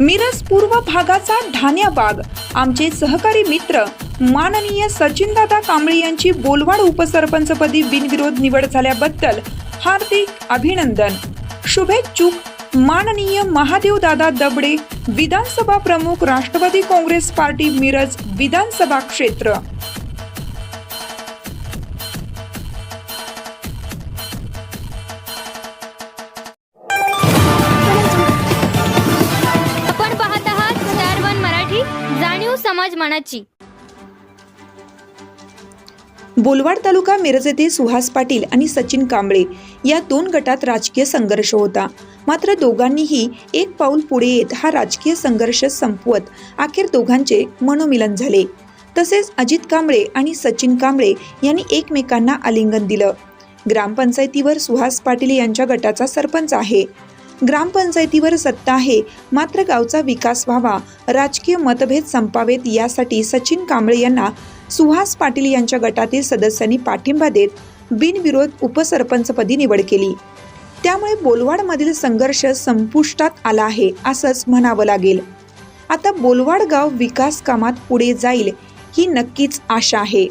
मिरज पूर्व भागाचा ढाण्याबाग आमचे सहकारी मित्र माननीय सचिनदादा कांबळे यांची बोलवाड उपसरपंचपदी बिनविरोध निवड झाल्याबद्दल हार्दिक अभिनंदन. शुभेच्छुक माननीय महादेव दादा दबडे विधानसभा प्रमुख राष्ट्रवादी काँग्रेस पार्टी मिरज विधानसभा क्षेत्र. मनाची. बोलवाड तालुका मिरज येथे सुहास पाटील आणि सचिन कांबळे या दोन गटात राजकीय संघर्ष होता. मात्र दोघांनीही एक पाऊल पुढे येत हा राजकीय संघर्ष संपवत अखेर दोघांचे मनोमिलन झाले. तसेच अजित कांबळे आणि सचिन कांबळे यांनी एकमेकांना आलिंगन दिलं. ग्रामपंचायतीवर सुहास पाटील यांच्या गटाचा सरपंच आहे. ग्रामपंचायतीवर सत्ता आहे. मात्र गावचा विकास व्हावा राजकीय मतभेद संपावेत यासाठी सचिन कांबळे यांना सुहास पाटील यांच्या गटातील सदस्यांनी पाठिंबा देत बिनविरोध उपसरपंचपदी निवड केली. त्यामुळे बोलवाडमधील संघर्ष संपुष्टात आला आहे असंच म्हणावं लागेल. आता बोलवाड गाव विकास कामात पुढे जाईल ही नक्कीच आशा आहे.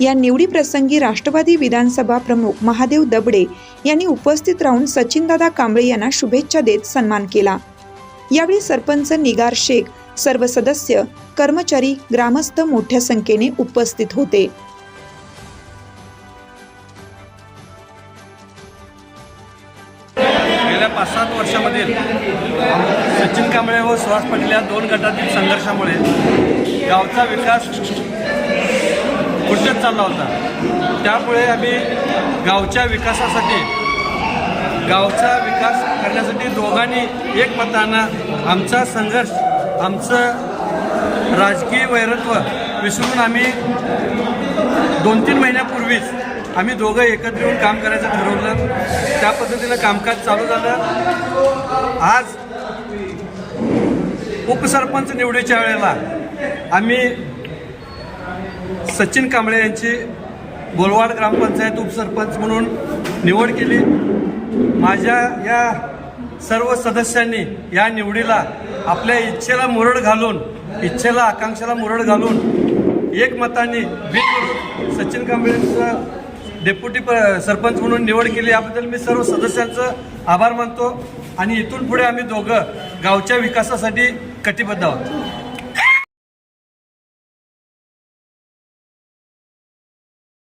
या निवडीप्रसंगी राष्ट्रवादी विधानसभा प्रमुख महादेव दबडे यांनी उपस्थित राहून सचिनदादा कांबळे यांना शुभेच्छा देत सन्मान केला. यावेळी सरपंच निगार शेख सर्व सदस्य कर्मचारी ग्रामस्थ मोठ्या संख्येने उपस्थित होते. गेल्या पाच सात वर्षामधील सचिन कांबळे व सुहास पाटील या दोन गटातील संघर्षामुळे गावचा विकास खुर्चत चालला होता. त्यामुळे आम्ही गावच्या विकासासाठी गावचा विकास करण्यासाठी दोघांनी एकमतानं आमचा संघर्ष आमचं राजकीय वैरत्व विसरून आम्ही दोन तीन महिन्यापूर्वीच आम्ही दोघं एकत्र येऊन काम करायचं ठरवलं. त्या पद्धतीनं कामकाज चालू झालं. आज उपसरपंच निवडीच्या वेळेला आम्ही सचिन कांबळे यांची बोलवाड ग्रामपंचायत उपसरपंच म्हणून निवड केली. माझ्या या सर्व सदस्यांनी या निवडीला आपल्या इच्छेला मुरड घालून इच्छेला आकांक्षेला मुरड घालून एकमताने बिनविरोध सचिन कांबळेंचं डेप्युटी प सरपंच म्हणून निवड केली. याबद्दल मी सर्व सदस्यांचं आभार मानतो आणि इथून पुढे आम्ही दोघं गावच्या विकासासाठी कटिबद्ध आहोत.